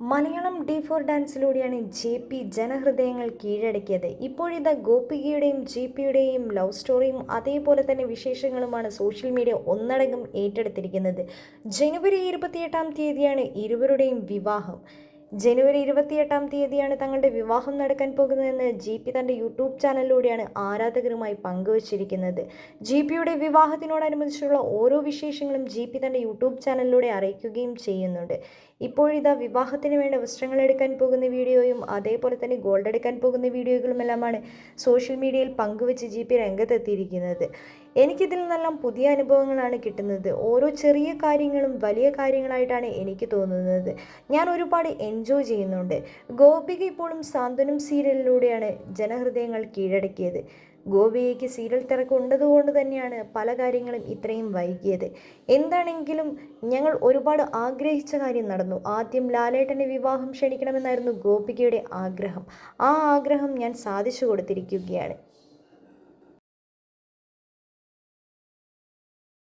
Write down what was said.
Malayalam D four ഡാൻസിലൂടെയാണ് J P ജനഹൃദയങ്ങൾ കീഴടക്കിയത്. ഇപ്പോഴിതാ ഗോപികയുടെയും ജെ പിയുടെയും ലവ് സ്റ്റോറിയും അതേപോലെ തന്നെ വിശേഷങ്ങളുമാണ് സോഷ്യൽ മീഡിയ ഒന്നടങ്കം ഏറ്റെടുത്തിരിക്കുന്നത്. ജനുവരി ഇരുപത്തിയെട്ടാം തീയതിയാണ് ഇരുവരുടെയും വിവാഹം. ജനുവരി ഇരുപത്തിയെട്ടാം തീയതിയാണ് തങ്ങളുടെ വിവാഹം നടക്കാൻ പോകുന്നതെന്ന് ജി പി തന്റെ യൂട്യൂബ് ചാനലിലൂടെയാണ് ആരാധകരുമായി പങ്കുവച്ചിരിക്കുന്നത്. ജി പിയുടെ വിവാഹത്തിനോടനുബന്ധിച്ചുള്ള ഓരോ വിശേഷങ്ങളും ജി പി തന്റെ യൂട്യൂബ് ചാനലിലൂടെ അറിയിക്കുകയും ചെയ്യുന്നുണ്ട്. ഇപ്പോഴിതാ വിവാഹത്തിന് വേണ്ട വസ്ത്രങ്ങൾ എടുക്കാൻ പോകുന്ന വീഡിയോയും അതേപോലെ തന്നെ ഗോൾഡ് എടുക്കാൻ പോകുന്ന വീഡിയോകളുമെല്ലാമാണ് സോഷ്യൽ മീഡിയയിൽ പങ്കുവച്ച് ജി പി രംഗത്തെത്തിയിരിക്കുന്നത്. എനിക്കിതിൽ നിന്നെല്ലാം പുതിയ അനുഭവങ്ങളാണ് കിട്ടുന്നത്. ഓരോ ചെറിയ കാര്യങ്ങളും വലിയ കാര്യങ്ങളായിട്ടാണ് എനിക്ക് തോന്നുന്നത്. ഞാൻ ഒരുപാട് എൻജോയ് ചെയ്യുന്നുണ്ട്. ഗോപിക ഇപ്പോഴും സാന്ത്വനം സീരിയലിലൂടെയാണ് ജനഹൃദയങ്ങൾ കീഴടക്കിയത്. ഗോപികയ്ക്ക് സീരിയൽ തിരക്ക് ഉണ്ടതുകൊണ്ട് തന്നെയാണ് പല കാര്യങ്ങളും ഇത്രയും വൈകിയത്. എന്താണെങ്കിലും ഞങ്ങൾ ഒരുപാട് ആഗ്രഹിച്ച കാര്യം നടന്നു. ആദ്യം ലാലേട്ടനെ വിവാഹം ക്ഷണിക്കണമെന്നായിരുന്നു ഗോപികയുടെ ആഗ്രഹം. ആ ആഗ്രഹം ഞാൻ സാധിച്ചു കൊടുത്തിരിക്കുകയാണ്.